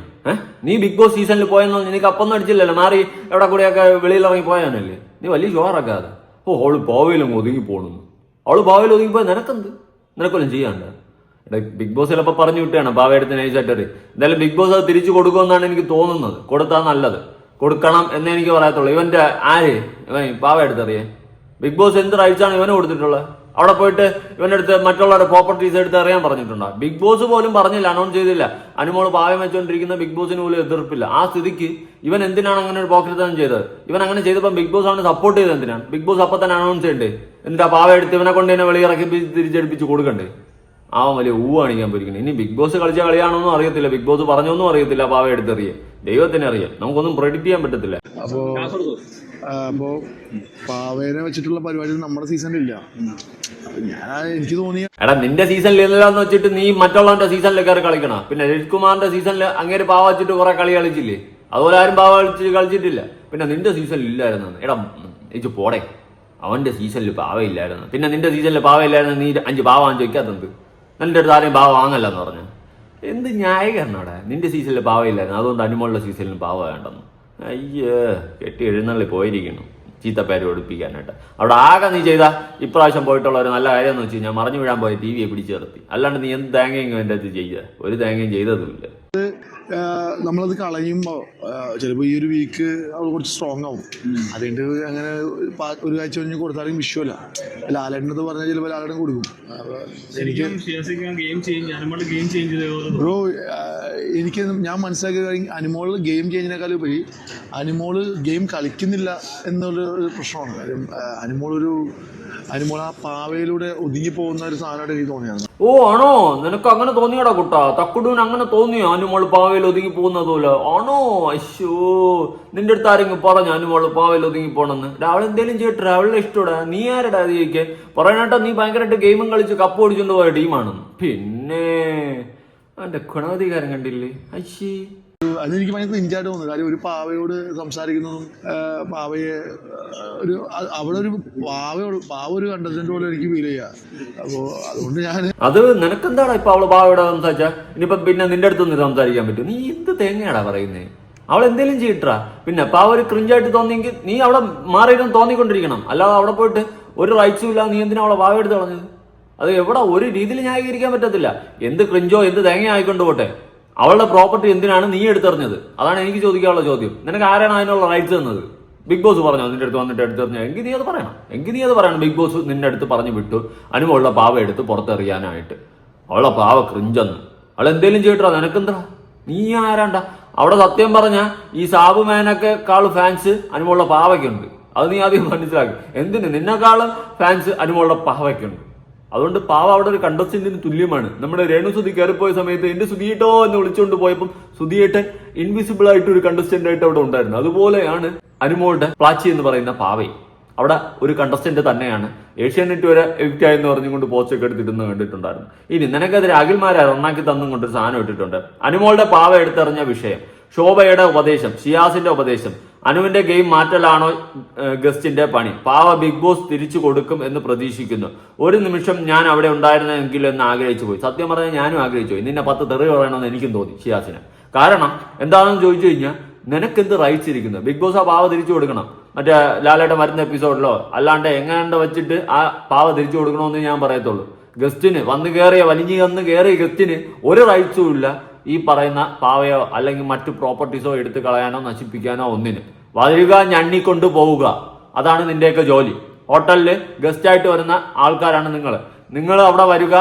നീ ബിഗ് ബോസ് സീസണിൽ പോയെന്നോ? നിനക്ക് അപ്പൊന്നും അടിച്ചില്ലല്ലോ. മാറി എവിടെ കൂടെയൊക്കെ വെളിയിൽ ഇറങ്ങി പോയാനല്ലേ നീ വലിയ ചോറക്കാതെ. ഓ അവൾ പാവയിലും ഒതുങ്ങി പോണെന്ന് അവൾ ഭാവയിൽ ഒതുങ്ങിപ്പോ നിനക്കെന്ത്? നിനക്കൊല്ലം ചെയ്യാണ്ട് എടാ ബിഗ് ബോസ് ചിലപ്പോൾ പറഞ്ഞു വിട്ടാണ് ഭാവയുടെ നൈസായിട്ടൊരു എന്തായാലും ബിഗ് ബോസ് അത് തിരിച്ചു കൊടുക്കുമെന്നാണ് എനിക്ക് തോന്നുന്നത്. കൊടുത്താൽ നല്ലത്. കൊടുക്കണം എന്നേ എനിക്ക് പറയത്തുള്ളൂ. ഇവന്റെ ആര്? ഇവൻ പാവ എടുത്തറിയേ. ബിഗ് ബോസ് എന്ത് റൈറ്റ്സ് ആണ് ഇവനെ കൊടുത്തിട്ടുള്ളത്? അവിടെ പോയിട്ട് അടുത്ത് മറ്റുള്ളവരുടെ പ്രോപ്പർട്ടീസ് എടുത്ത് അറിയാൻ പറഞ്ഞിട്ടുണ്ടോ? ബിഗ് ബോസ് പോലും പറഞ്ഞില്ല അനൗൺസ് ചെയ്തില്ല. അനുമോൾ പാവം വെച്ചുകൊണ്ടിരിക്കുന്ന ബിഗ് ബോസിന് പോലും എതിർപ്പില്ല. ആ സ്ഥിതിക്ക് ഇവൻ എന്തിനാണ് അങ്ങനെ ഒരു പോക്കറ്റ് പോക്കറ്റം ചെയ്തത്? ഇവൻ അങ്ങനെ ചെയ്തപ്പോൾ ബിഗ് ബോസ് അവനെ സപ്പോർട്ട് ചെയ്തത് എന്തിനാണ്? ബിഗ് ബോസ് അപ്പൊ തന്നെ അനൗൺസ് ചെയ്യണ്ടേ? എന്നിട്ട് ആ പാവ എടുത്ത് ഇവനെ കൊണ്ട് തന്നെ വെളിയിറക്കി തിരിച്ചടിപ്പിച്ച് കൊടുക്കണ്ടേ? അവൻ വലിയ ഊ കാണിക്കാൻ പോയിരിക്കുന്നത് ഇനി ബിഗ് ബോസ് കളിച്ച കളിയാണോന്നും അറിയത്തില്ല. ബിഗ് ബോസ് പറഞ്ഞൊന്നും അറിയത്തില്ല പാവ എടുത്തറിയേ ദൈവത്തിനെ അറിയാം. നമുക്കൊന്നും പ്രെഡിക്റ്റ് ചെയ്യാൻ പറ്റത്തില്ല. ആ, അപ്പോ പാവേനെ വെച്ചിട്ടുള്ള പരിപാടി നമ്മുടെ സീസണിലില്ല ഞാൻ എനിക്ക് തോന്നിയ എടാ നിന്റെ സീസണിൽ ഇല്ലെന്ന് വെച്ചിട്ട് നീ മറ്റുള്ളവന്റെ സീസണിൽ കയറി കളിക്കണം? പിന്നെ രജിത് കുമാറിന്റെ സീസണിൽ അങ്ങേര് പാവ വെച്ചിട്ട് കുറെ കളി കളിച്ചില്ലേ? അതുപോലെ ആരും പാവ കളിച്ച് കളിച്ചിട്ടില്ല. പിന്നെ നിന്റെ സീസണിൽ ഇല്ലായിരുന്നു. എടാ എനിക്ക് പോടെ. അവന്റെ സീസണിൽ പാവ ഇല്ലായിരുന്നു. പിന്നെ നിന്റെ സീസണിൽ പാവ ഇല്ലായിരുന്നു. നീ അഞ്ച് പാവ വാങ്ങി ചോദിക്കാത്തത് നിന്റെ അടുത്ത് ആരെയും പാവ വാങ്ങല്ലെന്ന് പറഞ്ഞു. എന്ത് ന്യായീകരണോടെ? നിന്റെ സീസണിൽ പാവ ഇല്ലായിരുന്നു. അതുകൊണ്ട് അനുമോളുടെ സീസണിൽ പാവ വേണ്ടെന്ന്. അയ്യേ കെട്ടി എഴുന്നള്ളി പോയിരിക്കുന്നു. ചീത്തപ്പേര് ഒടിപ്പിക്കാനായിട്ട് അവിടെ ആകെ നീ ചെയ്ത ഇപ്രാവശ്യം പോയിട്ടുള്ള ഒരു നല്ല കാര്യം എന്ന് വെച്ച് കഴിഞ്ഞാൽ മറിഞ്ഞു വീഴാൻ പോയി ടി വിയെ പിടിച്ചു നിർത്തി. അല്ലാണ്ട് നീ എന്ത് തേങ്ങയും എന്റെ അടുത്ത് ചെയ്യുക ഒരു തേങ്ങയും ചെയ്തതുമില്ല. നമ്മളത് കളയുമ്പോൾ ചിലപ്പോൾ ചിലപ്പോ ഈ ഒരു വീക്ക് അവൾ കുറച്ച് സ്ട്രോങ് ആവും. അതുകൊണ്ട് അങ്ങനെ ഒരു കാഴ്ച കഴിഞ്ഞ് കൊടുത്താലും വിഷയമല്ല ലാലേട്ടനത് പറഞ്ഞാൽ ചിലപ്പോൾ ലാലേട്ടൻ കൊടുക്കും. എനിക്ക് ബ്രോ എനിക്ക് ഞാൻ മനസ്സിലാക്കിയ കാര്യം അനിമോൾ ഗെയിം ചേഞ്ചിനേക്കാൾ ഉപരി അനിമോൾ ഗെയിം കളിക്കുന്നില്ല എന്നുള്ള ഒരു പ്രശ്നമാണ്. കാര്യം അനിമോൾ ഒരു പാവയിലൂടെ പോകുന്ന ഒരു സാധനമായിട്ട് തോന്നിയാണ് ഓ ആണോ? നിനക്ക് അങ്ങനെ തോന്നിയടാ കുട്ടാ. തക്കുടൂന് അങ്ങനെ തോന്നിയോ? അനുമോൾ പാവയിൽ ഒതുങ്ങി പോകുന്നത് പോലെ. ആണോ? അശ്ശോ. നിന്റെ അടുത്ത് ആരെങ്കിലും പറഞ്ഞു അനുമോൾ പാവയിൽ ഒതുങ്ങി പോണെന്ന് രാവിലെ എന്തേലും ചെയ്യട്ടെ അവളുടെ ഇഷ്ടോടാ. നീ ആരടാ ചോദിക്കെ? പറയാനായിട്ടാ നീ ഭയങ്കരമായിട്ട് ഗെയിമും കളിച്ച് കപ്പ് ഓടിച്ചോണ്ട് പോയ ടീമാണ് പിന്നെ അവന്റെ ഗുണാധികാരം കണ്ടില്ലേ? അശ്ശി. അതെനിക്ക് ഭയങ്കര ഇഞ്ചായിട്ട് തോന്നുന്നു. കാര്യം ഒരു പാവയോട് സംസാരിക്കുന്നതും പാവയെ ഒരു അവിടെ ഒരു പാവയോട് പാവ ഒരു കണ്ടസ്റ്റന്റ് പോലെ എനിക്ക് ഫീൽ ചെയ്യാം. അപ്പോൾ അതുകൊണ്ട് ഞാൻ അത് നിനക്കെന്താണ് ഇപ്പൊ അവൾ പാവയോടെ സംസാരിച്ച? ഇനിയിപ്പൊ പിന്നെ നിന്റെ അടുത്തൊന്നും സംസാരിക്കാൻ പറ്റും. നീ എന്ത് തേങ്ങയാടാ പറയുന്നേ? അവൾ എന്തേലും ചെയ്യട്ടാ പിന്നെ അപ്പൊ ആ ഒരു ക്രിഞ്ചായിട്ട് തോന്നിയെങ്കിൽ നീ അവിടെ മാറിയിട്ടും തോന്നിക്കൊണ്ടിരിക്കണം. അല്ലാതെ അവിടെ പോയിട്ട് ഒരു റൈറ്റ്സും ഇല്ല നീ എന്തിനാ അവളെ വാവെടുത്ത് കളഞ്ഞത് അത് എവിടെ? ഒരു രീതിയിൽ ന്യായീകരിക്കാൻ പറ്റത്തില്ല. എന്ത് ക്രിഞ്ചോ എന്ത് തേങ്ങ ആയിക്കൊണ്ട് പോട്ടെ? അവളുടെ പ്രോപ്പർട്ടി എന്തിനാണ് നീ എടുത്തെറിഞ്ഞത്? അതാണ് എനിക്ക് ചോദിക്കാനുള്ള ചോദ്യം. നിനക്ക് ആരാണ് അതിനുള്ള റൈറ്റ്സ് തന്നത്? ബിഗ് ബോസ് പറഞ്ഞു? നിന്റെ അടുത്ത് വന്നിട്ട് എടുത്തെറിഞ്ഞു? എങ്കിൽ നീ അത് പറയണം. എങ്കിൽ നീ അത് പറയണം. ബിഗ് ബോസ് നിന്റെ അടുത്ത് പറഞ്ഞു വിട്ടു. അനുമുള്ള പാവ എടുത്ത് പുറത്തെറിയാനായിട്ട്. അവളെ പാവ ക്രിഞ്ചെന്ന്. അവൾ എന്തേലും ചെയ്യട്ടോ നിനക്കെന്താ? നീ ആരാണ്ട? അവിടെ സത്യം പറഞ്ഞ ഈ സാബു മേനൊക്കെ കാൾ ഫാൻസ് അനുമുള്ള പാവയ്ക്കുണ്ട്. അത് നീ ആദ്യം മനസ്സിലാക്കി. എന്തിന്? നിന്നെക്കാളും ഫാൻസ് അനുമുള്ള പാവയ്ക്കുണ്ട്. അതുകൊണ്ട് പാവ അവിടെ ഒരു കണ്ടസ്റ്റന്റിന് തുല്യമാണ്. നമ്മുടെ രേണു സുധി കയറിപ്പോയ സമയത്ത് എന്റെ സുധിയേട്ടോ എന്ന് വിളിച്ചുകൊണ്ട് പോയപ്പോൾ സുധിയേട്ടൻ ഇൻവിസിബിൾ ആയിട്ട് ഒരു കണ്ടസ്റ്റന്റ് ആയിട്ട് അവിടെ ഉണ്ടായിരുന്നു. അതുപോലെയാണ് അനുമോളുടെ പ്ലാച്ചി എന്ന് പറയുന്ന പാവയും അവിടെ ഒരു കണ്ടസ്റ്റന്റ് തന്നെയാണ്. ഏഷ്യാനെറ്റ് വരെ എവിക്റ്റ് ആയെന്ന് പറഞ്ഞുകൊണ്ട് പോസ്റ്റ് ഒക്കെ എടുത്തിരുന്ന് കണ്ടിട്ടുണ്ടായിരുന്നു. ഇനി നിനക്കെതിരെ അഖിൽമാരെ റണ്ണാക്കി തന്നും കൊണ്ട് സാധനം ഇട്ടിട്ടുണ്ട്. അനുമോളുടെ പാവ എടുത്തെറിഞ്ഞ വിഷയം. ശോഭയുടെ ഉപദേശം ഷിയാസിന്റെ ഉപദേശം അനുവിന്റെ ഗെയിം മാറ്റലാണോ ഗസ്റ്റിന്റെ പണി. പാവ ബിഗ് ബോസ് തിരിച്ചു കൊടുക്കും എന്ന് പ്രതീക്ഷിക്കുന്നു. ഒരു നിമിഷം ഞാൻ അവിടെ ഉണ്ടായിരുന്നെങ്കിൽ എന്ന് ആഗ്രഹിച്ചു പോയി. സത്യം പറഞ്ഞാൽ ഞാനും ആഗ്രഹിച്ചു പോയി. നിന്നെ പത്ത് തെറി പറയണമെന്ന് എനിക്കും തോന്നി ഷിയാസിന്. കാരണം എന്താണെന്ന് ചോദിച്ചു കഴിഞ്ഞാൽ നിനക്കെന്ത് റൈറ്റ്സ് ഇരിക്കുന്നു? ബിഗ് ബോസ് ആ പാവ തിരിച്ചു കൊടുക്കണം. മറ്റേ ലാലേട്ട വരുന്ന എപ്പിസോഡിലോ അല്ലാണ്ട് എങ്ങാണ്ട് വെച്ചിട്ട് ആ പാവ തിരിച്ചു കൊടുക്കണമെന്ന് ഞാൻ പറയത്തുള്ളൂ. ഗസ്റ്റിന് വന്ന് കയറിയ വലിഞ്ഞു വന്ന് കയറിയ ഗസ്റ്റിന് ഒരു റൈറ്റ്സും ഇല്ല. ഈ പറയുന്ന പാവയോ അല്ലെങ്കിൽ മറ്റു പ്രോപ്പർട്ടീസോ എടുത്തു കളയാനോ നശിപ്പിക്കാനോ ഒന്നിന്. വരിക ഞണ്ണി പോവുക. അതാണ് നിന്റെയൊക്കെ ജോലി. ഹോട്ടലിൽ ഗസ്റ്റ് ആയിട്ട് വരുന്ന ആൾക്കാരാണ് നിങ്ങൾ നിങ്ങൾ അവിടെ വരിക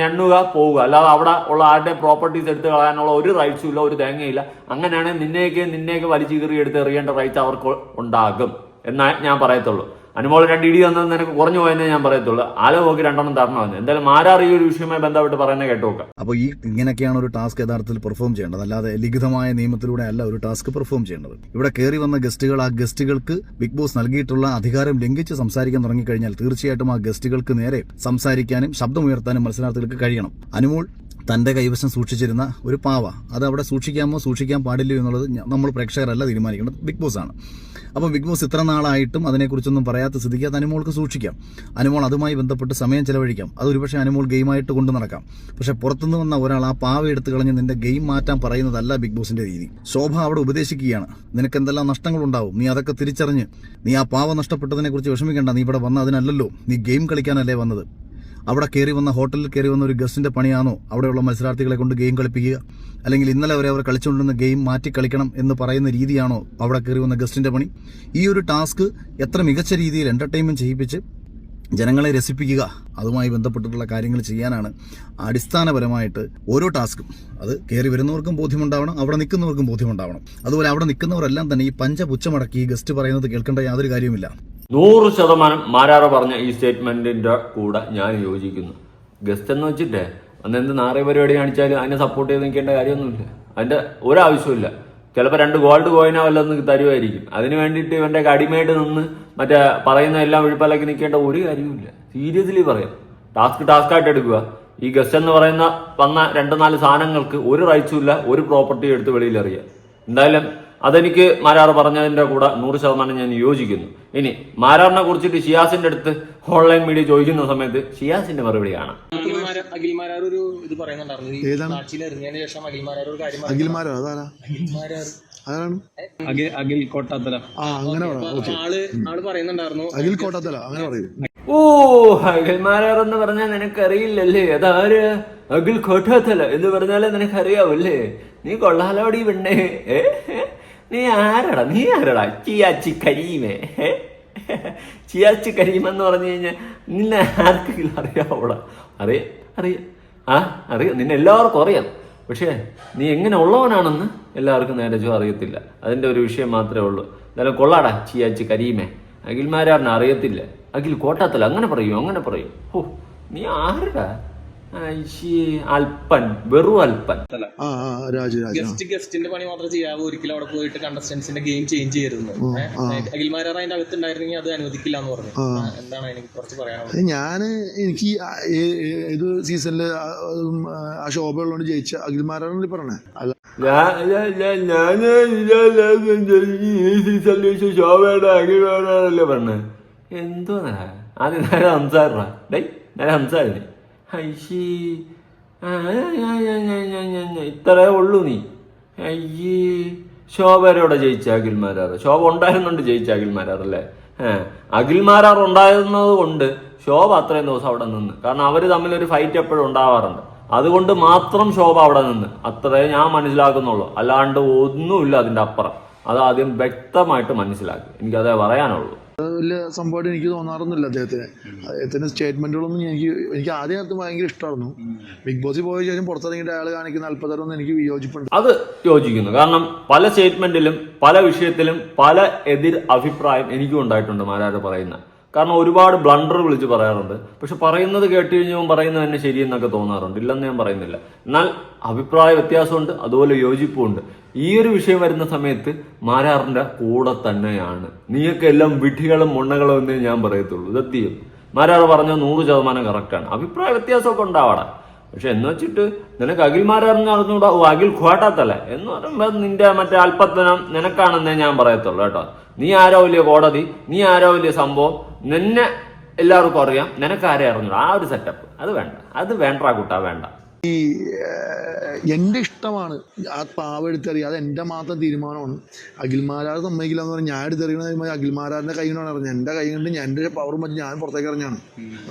ഞണ്ണുക പോവുക. അല്ലാതെ അവിടെ ഉള്ള ആരുടെ പ്രോപ്പർട്ടീസ് എടുത്ത് കളയാനുള്ള ഒരു റൈറ്റ്സും ഇല്ല ഒരു തേങ്ങയില്ല അങ്ങനെയാണെങ്കിൽ നിന്നെയൊക്കെ നിന്നെയൊക്കെ വലിച്ചു കീറി എടുത്ത് എറിയേണ്ട റൈറ്റ്സ് അവർക്ക് ഉണ്ടാകും. എന്നാ ഞാൻ പറയത്തുള്ളൂ. അനുമോൾ രണ്ട് ഇടി തന്നത് നിനക്ക് കുറഞ്ഞു പോയെന്നേ ഞാൻ പറയത്തുള്ളൂ. ആലോ നോക്കി രണ്ടെണ്ണം തരണമെന്ന് എന്തായാലും മാരാർ ഈ ഒരു വിഷയവുമായി ബന്ധപ്പെട്ട് പറയുന്നത് കേട്ടു നോക്കാം. അപ്പോൾ ഈ ഇങ്ങനെയൊക്കെയാണ് ഒരു ടാസ്ക് യഥാർത്ഥത്തിൽ പെർഫോം ചെയ്യേണ്ടത്. അല്ലാതെ ലിഖിതമായ നിയമത്തിലൂടെ അല്ല ഒരു ടാസ്ക് പെർഫോം ചെയ്യേണ്ടത്. ഇവിടെ കയറി വന്ന ഗസ്റ്റുകൾ ആ ഗസ്റ്റുകൾക്ക് ബിഗ് ബോസ് നൽകിയിട്ടുള്ള അധികാരം ലംഘിച്ച് സംസാരിക്കാൻ തുടങ്ങിക്കഴിഞ്ഞാൽ തീർച്ചയായിട്ടും ആ ഗസ്റ്റുകൾക്ക് നേരെ സംസാരിക്കാനും ശബ്ദമുയർത്താനും മത്സരാർത്ഥികൾക്ക് കഴിയണം. അനുമോൾ തന്റെ കൈവശം സൂക്ഷിച്ചിരുന്ന ഒരു പാവ. അത് അവിടെ സൂക്ഷിക്കാമോ സൂക്ഷിക്കാൻ പാടില്ലയോ എന്നുള്ളത് നമ്മൾ പ്രേക്ഷകരല്ല തീരുമാനിക്കേണ്ടത് ബിഗ് ബോസ് ആണ് അപ്പം ബിഗ് ബോസ് ഇത്ര നാളായിട്ടും അതിനെക്കുറിച്ചൊന്നും പറയാത്ത സ്ഥിതിക്ക് അത് അനുമോൾക്ക് സൂക്ഷിക്കാം. അനുമോൾ അതുമായി ബന്ധപ്പെട്ട് സമയം ചെലവഴിക്കാം. അത് ഒരുപക്ഷെ അനുമോൾ ഗെയിമായിട്ട് കൊണ്ടു നടക്കാം. പക്ഷേ പുറത്തുനിന്ന് വന്ന ഒരാൾ ആ പാവ എടുത്തു കളഞ്ഞ് നിന്റെ ഗെയിം മാറ്റാൻ പറയുന്നതല്ല ബിഗ് ബോസിന്റെ രീതി. ശോഭ അവിടെ ഉപദേശിക്കുകയാണ്. നിനക്ക് എന്തെല്ലാം നഷ്ടങ്ങളുണ്ടാവും? നീ അതൊക്കെ തിരിച്ചറിഞ്ഞ്. നീ ആ പാവ നഷ്ടപ്പെട്ടതിനെ കുറിച്ച് വിഷമിക്കേണ്ട. നീ ഇവിടെ വന്ന അതിനല്ലല്ലോ. നീ ഗെയിം കളിക്കാനല്ലേ വന്നത്. അവിടെ കയറി വന്ന ഹോട്ടലിൽ കയറി വന്ന ഒരു ഗസ്റ്റിന്റെ പണിയാണോ? അവിടെയുള്ള മത്സരാർത്ഥികളെ കൊണ്ട് ഗെയിം കളിപ്പിക്കുക. അല്ലെങ്കിൽ ഇന്നലെ വരെ അവർ കളിച്ചുകൊണ്ടിരുന്ന ഗെയിം മാറ്റി കളിക്കണം എന്ന് പറയുന്ന രീതിയാണോ അവിടെ കയറി വന്ന ഗസ്റ്റിന്റെ പണി? ഈ ഒരു ടാസ്ക് എത്ര മികച്ച രീതിയിൽ എന്റർടൈൻമെന്റ് ചെയ്യിപ്പിച്ച് ജനങ്ങളെ രസിപ്പിക്കുക അതുമായി ബന്ധപ്പെട്ടിട്ടുള്ള കാര്യങ്ങൾ ചെയ്യാനാണ് അടിസ്ഥാനപരമായിട്ട് ഓരോ ടാസ്ക്കും അത് കയറി വരുന്നവർക്കും ബോധ്യമുണ്ടാവണം അവിടെ നിൽക്കുന്നവർക്കും ബോധ്യമുണ്ടാവണം. അതുപോലെ അവിടെ നിൽക്കുന്നവരെല്ലാം തന്നെ ഈ പഞ്ചപുച്ചമടക്കി ഗസ്റ്റ് പറയുന്നത് കേൾക്കേണ്ട യാതൊരു കാര്യവുമില്ല. നൂറ് ശതമാനം മാരാറ പറഞ്ഞ ഈ സ്റ്റേറ്റ്മെന്റിന്റെ കൂടെ ഞാൻ യോജിക്കുന്നു. ഗസ്റ്റ് എന്ന് വെച്ചിട്ടേ അന്ന് എന്ത് നാറിയ പരിപാടി കാണിച്ചാലും അതിനെ സപ്പോർട്ട് ചെയ്ത് നിൽക്കേണ്ട കാര്യമൊന്നുമില്ല. അതിന്റെ ഒരാവശ്യമില്ല ചിലപ്പോൾ രണ്ട് ഗോൾഡ് കോയിനോ വല്ലതും തരുമായിരിക്കും അതിന് വേണ്ടിയിട്ട് ഇവന്റെ അടിമയായിട്ട് നിന്ന് മറ്റേ പറയുന്ന എല്ലാം ഒഴിപ്പലാക്കി നിൽക്കേണ്ട ഒരു കാര്യവുമില്ല. സീരിയസ്ലി പറയാം. ടാസ്ക് ടാസ്ക് ആയിട്ട് എടുക്കുക. ഈ ഗസ്റ്റ് എന്ന് പറയുന്ന വന്ന രണ്ട് നാല് സാധനങ്ങൾക്ക് ഒരു റൈറ്റ്സും ഇല്ല ഒരു പ്രോപ്പർട്ടി എടുത്ത് വെളിയിൽ അറിയാം എന്തായാലും അതെനിക്ക് മാരാർ പറഞ്ഞതിന്റെ കൂടെ നൂറ് ശതമാനം ഞാൻ യോജിക്കുന്നു. ഇനി മാരാറിനെ കുറിച്ചിട്ട് ഷിയാസിന്റെ അടുത്ത് ഓൺലൈൻ മീഡിയ ചോദിക്കുന്ന സമയത്ത് ഷിയാസിന്റെ മറുപടി കാണാം. ഓ അഖിൽമാരാർ എന്ന് പറഞ്ഞാൽ നിനക്കറിയില്ലല്ലേ? അതാര്? അഖിൽ കോട്ടാത്തല എന്ന് പറഞ്ഞാലേ നിനക്കറിയാവല്ലേ? നീ കൊള്ളാലോടി പെണ്ണേ. ഏ? നീ ആരടാ? നീ ആരടാ? ചിയാച്ചി കരീമേ. ചിയാച്ചി കരീം എന്ന് പറഞ്ഞു കഴിഞ്ഞാൽ നിന്നെ ആർക്കെങ്കിലും അറിയാവോടാ അറിയാം അറിയാം. ആ അറിയാം. നിന്നെ എല്ലാവർക്കും അറിയാം. പക്ഷേ നീ എങ്ങനെ ഉള്ളവനാണെന്ന് എല്ലാവർക്കും നേരെ ചോ അറിയത്തില്ല. അതിന്റെ ഒരു വിഷയം മാത്രമേ ഉള്ളൂ. എന്നാലും കൊള്ളാടാ ചിയാച്ചി കരീമേ. അഖിൽമാരാറിനെ അറിയത്തില്ല. അഖിൽ കോട്ടാത്തല്ല. അങ്ങനെ പറയൂ അങ്ങനെ പറയൂ. ഓ നീ ആരടാ? അല്പൻ വെറും അല്പൻ ഗസ്റ്റ് ഗസ്റ്റിന്റെ പണി മാത്രം ചെയ്യാവൂ. ഒരിക്കലും അവിടെ പോയിട്ട് കണ്ടസ്റ്റൻസിന്റെ ഗെയിം ചേഞ്ച് ചെയ്യരുന്നു അഖിൽമാരാർ അതിന്റെ അകത്തുണ്ടായിരുന്നെങ്കിൽ അത് അനുവദിക്കില്ല എന്ന് പറഞ്ഞു. എന്താണ് എനിക്ക് കുറച്ച് പറയാനുള്ളത്? ഞാൻ ഞാൻ എനിക്ക് ഏത് സീസണിൽ ആ- ശോഭ ഉള്ളതുകൊണ്ട് ജയിച്ച അഖിൽമാരാണ് പറഞ്ഞേ? അല്ല. ശോഭയുടെ പറഞ്ഞ? എന്തോ ആദ്യം നേരെ സംസാരണ ഡേ നേരെ സംസാരം ഐശി ഇത്രേ ഉള്ളൂ നീ. അയ്യേ. ശോഭരോടെ ജയിച്ച അഖിൽമാരാർ. ശോഭ ഉണ്ടായിരുന്നുണ്ട് ജയിച്ച അഖിൽമാരാർ അല്ലേ? ഏഹ് അഖിൽമാരാർ ഉണ്ടായിരുന്നത് കൊണ്ട് ശോഭ അത്രയും ദിവസം അവിടെ നിന്ന്. കാരണം അവർ തമ്മിൽ ഒരു ഫൈറ്റ് എപ്പോഴും ഉണ്ടാവാറുണ്ട്. അതുകൊണ്ട് മാത്രം ശോഭ അവിടെ നിന്ന്. അത്രേ ഞാൻ മനസ്സിലാക്കുന്നുള്ളൂ. അല്ലാണ്ട് ഒന്നുമില്ല അതിന്റെ അപ്പുറം. അത് ആദ്യം വ്യക്തമായിട്ട് മനസ്സിലാക്കി. എനിക്കതേ പറയാനുള്ളൂ. വലിയ സംഭവമായിട്ട് എനിക്ക് തോന്നാറൊന്നുമില്ല അദ്ദേഹത്തിന്. അദ്ദേഹത്തിന്റെ സ്റ്റേറ്റ്മെന്റുകളൊന്നും എനിക്ക് എനിക്ക് ആദ്യം കാലത്ത് ഭയങ്കര ഇഷ്ടമായിരുന്നു ബിഗ് ബോസിൽ പോയ ശേഷം പുറത്തിറങ്ങിയിട്ട് അയാൾ കാണിക്കുന്ന അല്പതരമൊന്നും എനിക്ക് വിയോജിപ്പുണ്ട്. അത് യോജിക്കുന്നു. കാരണം പല സ്റ്റേറ്റ്മെന്റിലും പല വിഷയത്തിലും പല എതിർ അഭിപ്രായം എനിക്കും ഉണ്ടായിട്ടുണ്ട് മാരാജ പറയുന്ന. കാരണം ഒരുപാട് ബ്ലണ്ടർ വിളിച്ച് പറയാറുണ്ട്. പക്ഷെ പറയുന്നത് കേട്ട് കഴിഞ്ഞാൽ പറയുന്നത് തന്നെ ശരിയെന്നൊക്കെ തോന്നാറുണ്ട്. ഇല്ലെന്ന് ഞാൻ പറയുന്നില്ല. എന്നാൽ അഭിപ്രായ വ്യത്യാസമുണ്ട് അതുപോലെ യോജിപ്പുമുണ്ട്. ഈ ഒരു വിഷയം വരുന്ന സമയത്ത് മാരാറിന്റെ കൂടെ തന്നെയാണ്. നീയൊക്കെ എല്ലാം വിഡ്ഢികളും മുണ്ണകളും എന്നേ ഞാൻ പറയത്തുള്ളൂ. ഇതെത്തിയും മാരാർ പറഞ്ഞ നൂറ് ശതമാനം കറക്റ്റാണ് അഭിപ്രായ വ്യത്യാസമൊക്കെ ഉണ്ടാവാടാ പക്ഷെ എന്ന് വെച്ചിട്ട് നിനക്ക് അഖിൽമാരറിഞ്ഞ അറിഞ്ഞൂടാ ഓ അഖിൽ ഖോട്ടാത്തല്ലേ എന്ന് പറയുമ്പോൾ നിന്റെ മറ്റേ അല്പത്തനം നിനക്കാണെന്നേ ഞാൻ പറയത്തുള്ളൂ കേട്ടോ. നീ ആരോ വലിയ കോടതി നീ ആരോ വലിയ സംഭവം നിന്നെ എല്ലാവർക്കും അറിയാം. നിനക്ക് ആരെ അറിഞ്ഞൂടാ? ആ ഒരു സെറ്റപ്പ് അത് വേണ്ട. അത് വേണ്ട കുട്ടാ വേണ്ട. ഈ എന്റെ എന്റെ ഇഷ്ടമാണ്. ആ പാവ എടുത്തെറിയുക അത് എന്റെ മാത്രം തീരുമാനമാണ്. അഖിൽമാരാർ സമ്മതിക്കില്ല എന്ന് പറഞ്ഞാൽ ഞാൻ എടുത്തെറിയണ അഖിൽമാരാറിന്റെ കൈ കൊണ്ടാണ് അറിഞ്ഞത് എന്റെ കൈ കൊണ്ട് എന്റെ എന്റെ പവറും പറ്റി ഞാൻ പുറത്തേക്ക് ഇറങ്ങിയാണ്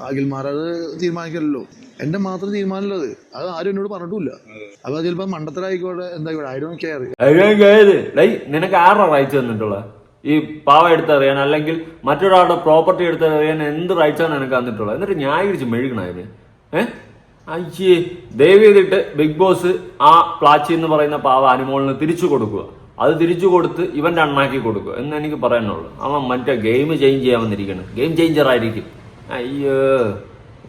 അഖിൽമാരാർ തീരുമാനിക്കലല്ലോ. എന്റെ മാത്രം തീരുമാനമല്ലോ അത്. അത് ആരും എന്നോട് പറഞ്ഞിട്ടില്ല അപ്പൊ ചിലപ്പോ മണ്ടത്തരായിക്കോട്ടെ എന്താ ഇവിടെ ഐ ഡോണ്ട് കെയർ നിനക്ക് ആരുടെ റൈറ്റ്സ് തന്നിട്ടുള്ള ഈ പാവ എടുത്തറിയാൻ അല്ലെങ്കിൽ മറ്റൊരാളുടെ പ്രോപ്പർട്ടി എടുത്തറിയാൻ എന്ത് റൈറ്റ്സാണ് എനിക്ക് തന്നിട്ടുള്ളത്? എന്നിട്ട് ന്യായീകരിച്ച് മെഴുകണ അതിന്? ഏഹ് അയ്യേ ദയവ് ചെയ്തിട്ട് ബിഗ് ബോസ് ആ പ്ലാച്ചി എന്ന് പറയുന്ന പാവ അനുമോളിന് തിരിച്ചു കൊടുക്കുക. അത് തിരിച്ചു കൊടുത്ത് ഇവന്റെ അണ്ണാക്കി കൊടുക്കുക. എന്ന് എനിക്ക് പറയാനുള്ളൂ. അവൻ മറ്റേ ഗെയിം ചേഞ്ച് ചെയ്യാൻ വന്നിരിക്കണം. ഗെയിം ചേഞ്ചർ ആയിരിക്കും. അയ്യോ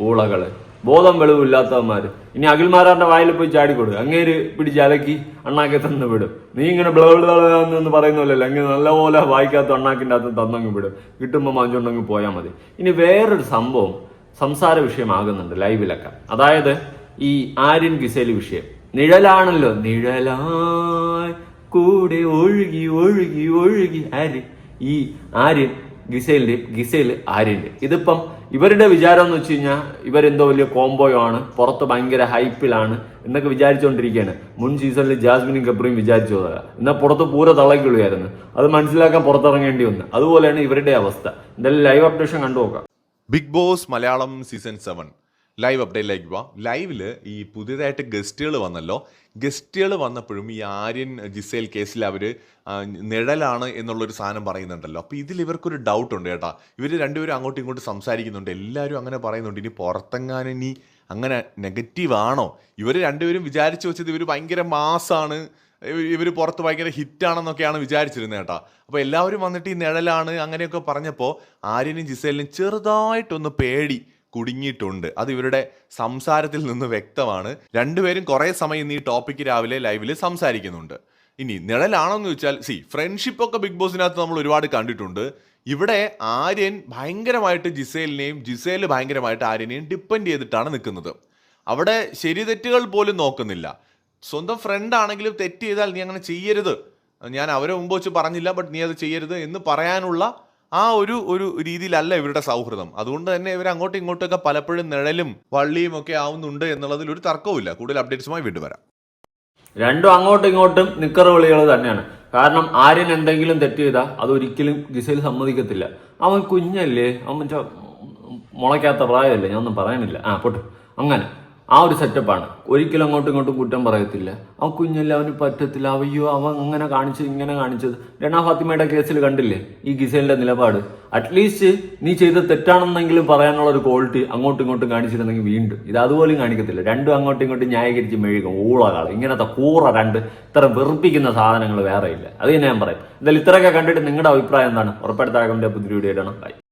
ഊളകൾ. ബോധം വെളിവില്ലാത്തവന്മാർ ഇനി അഖിൽമാരാറിന്റെ വായിൽ പോയി ചാടിക്കൊടു. അങ്ങേര് പിടിച്ച് അലക്കി അണ്ണാക്കി തന്നു വിടും. നീ ഇങ്ങനെ ബ്ലന്ന് പറയുന്നില്ലല്ലോ അങ്ങനെ നല്ലപോലെ വായിക്കാത്ത അണ്ണാക്കിന്റെ അകത്ത് തന്നങ്ങ് വിടും. കിട്ടുമ്പോൾ മാഞ്ചുണ്ടെങ്കിൽ പോയാൽ മതി. ഇനി വേറൊരു സംഭവം സംസാര വിഷയമാകുന്നുണ്ട് ലൈവിലൊക്കെ. അതായത് ഈ ആര്യൻ ഗിസേലി വിഷയം. നിഴലാണല്ലോ. നിഴലായി കൂടെ ഒഴുകി ഒഴുകി ഒഴുകി. ആര്യൻ ഈ ആര്യൻ ഗിസേലിന്റെ ഗിസയിൽ ആര്യന്റെ. ഇതിപ്പം ഇവരുടെ വിചാരം എന്ന് വെച്ച് കഴിഞ്ഞാൽ ഇവരെന്തോ വലിയ കോംബോയോ ആണ് പുറത്ത് ഭയങ്കര ഹൈപ്പിലാണ് എന്നൊക്കെ വിചാരിച്ചുകൊണ്ടിരിക്കുകയാണ് മുൻ സീസണിൽ ജാസ്മിനും കബ്രിയും വിചാരിച്ചു പോകാം എന്നാൽ പുറത്ത് പൂര തളയ്ക്കുള്ളിയായിരുന്നു അത് മനസ്സിലാക്കാൻ പുറത്തിറങ്ങേണ്ടി വന്നു. അതുപോലെയാണ് ഇവരുടെ അവസ്ഥ. എന്തായാലും ലൈവ് അപ്ഡേഷൻ കണ്ടു നോക്കാം Big Boss Malayalam season seven. Live അപ്ഡേറ്റിലേക്ക് പോവാം. ലൈവിൽ ഈ പുതിയതായിട്ട് ഗസ്റ്റുകൾ വന്നല്ലോ. ഗസ്റ്റുകൾ വന്നപ്പോഴും ഈ ആര്യൻ ജിസേൽ കേസിൽ അവർ നിഴലാണ് എന്നുള്ളൊരു സാധനം പറയുന്നുണ്ടല്ലോ. അപ്പോൾ ഇതിൽ ഇവർക്കൊരു ഡൗട്ട് ഉണ്ട് കേട്ടാ. ഇവർ രണ്ടുപേരും അങ്ങോട്ടും ഇങ്ങോട്ടും സംസാരിക്കുന്നുണ്ട്. എല്ലാവരും അങ്ങനെ പറയുന്നുണ്ട്. ഇനി പുറത്തെങ്ങാനും ഇനി അങ്ങനെ നെഗറ്റീവാണോ ഇവർ രണ്ടുപേരും വിചാരിച്ചു വെച്ചത് ഇവർ ഭയങ്കര മാസാണ്. ഇവർ പുറത്ത് ഭയങ്കര ഹിറ്റാണെന്നൊക്കെയാണ് വിചാരിച്ചിരുന്നത് കേട്ടോ. അപ്പോൾ എല്ലാവരും വന്നിട്ട് ഈ നിഴലാണ് അങ്ങനെയൊക്കെ പറഞ്ഞപ്പോൾ ആര്യനും ജിസേലിനും ചെറുതായിട്ടൊന്ന് പേടി. കുടുങ്ങിയിട്ടുണ്ട്. അത് ഇവരുടെ സംസാരത്തിൽ നിന്ന് വ്യക്തമാണ്. രണ്ടുപേരും കുറേ സമയം ഈ ടോപ്പിക്ക് രാവിലെ ലൈവിൽ സംസാരിക്കുന്നുണ്ട്. ഇനി നിഴലാണോന്ന് വെച്ചാൽ സി ഫ്രണ്ട്ഷിപ്പ് ഒക്കെ ബിഗ് ബോസിനകത്ത് നമ്മൾ ഒരുപാട് കണ്ടിട്ടുണ്ട്. ഇവിടെ ആര്യൻ ഭയങ്കരമായിട്ട് ജിസേലിനെയും ജിസേൽ ഭയങ്കരമായിട്ട് ആര്യനെയും ഡിപ്പെൻഡ് ചെയ്തിട്ടാണ് നിൽക്കുന്നത്. അവിടെ ശരി തെറ്റുകൾ പോലും നോക്കുന്നില്ല. സ്വന്തം ഫ്രണ്ട് ആണെങ്കിലും തെറ്റ് ചെയ്താൽ നീ അങ്ങനെ ചെയ്യരുത്. ഞാൻ അവരെ മുമ്പ് വെച്ച് പറഞ്ഞില്ല ബട്ട് നീ അത് ചെയ്യരുത് എന്ന് പറയാനുള്ള ആ ഒരു ഒരു രീതിയിലല്ല ഇവരുടെ സൗഹൃദം. അതുകൊണ്ട് തന്നെ ഇവർ അങ്ങോട്ടും ഇങ്ങോട്ടൊക്കെ പലപ്പോഴും നിഴലും വള്ളിയും ഒക്കെ ആവുന്നുണ്ട് എന്നുള്ളതിൽ ഒരു തർക്കവുമില്ല. കൂടുതൽ അപ്ഡേറ്റ്സുമായി വീണ്ടും വരാം. രണ്ടും അങ്ങോട്ടും ഇങ്ങോട്ടും നിക്കറ് വിളികൾ തന്നെയാണ്. കാരണം ആര്യൻ എന്തെങ്കിലും തെറ്റ് ചെയ്താൽ അതൊരിക്കലും ഗിസയിൽ സമ്മതിക്കത്തില്ല. അവൻ കുഞ്ഞല്ലേ? അവൻ മുളയ്ക്കാത്ത പ്രായമല്ലേ? ഞാനൊന്നും പറയാനില്ല ആ പൊട്ട്. അങ്ങനെ. ആ ഒരു സെറ്റപ്പാണ് ഒരിക്കലും അങ്ങോട്ടും ഇങ്ങോട്ടും കുറ്റം പറയത്തില്ല. ആ കുഞ്ഞല്ല അവന് പറ്റത്തില്ല. അവയ്യോ അവൻ അങ്ങനെ കാണിച്ചത് ഇങ്ങനെ കാണിച്ചത്. രണ ഫാത്തിമയുടെ കേസിൽ കണ്ടില്ലേ? ഈ ഗിസേലിന്റെ നിലപാട്. അറ്റ്ലീസ്റ്റ് നീ ചെയ്ത തെറ്റാണെന്നെങ്കിലും പറയാനുള്ള ഒരു ക്വാളിറ്റി അങ്ങോട്ടും ഇങ്ങോട്ടും കാണിച്ചിരുന്നെങ്കിൽ വീണ്ടും. ഇത് അതുപോലും കാണിക്കത്തില്ല. രണ്ടും അങ്ങോട്ടും ഇങ്ങോട്ടും ന്യായീകരിച്ച് മെഴുകും. ഊളകാളം ഇങ്ങനത്തെ കൂറ രണ്ട് ഇത്ര വെറുപ്പിക്കുന്ന സാധനങ്ങൾ വേറെ ഇല്ല. അത് ഞാൻ പറയും. എന്തായാലും ഇത്രയൊക്കെ കണ്ടിട്ട് നിങ്ങളുടെ അഭിപ്രായം എന്താണ്? ഉറപ്പെടുത്താൻ പുതിയ വീഡിയോ ഇടണം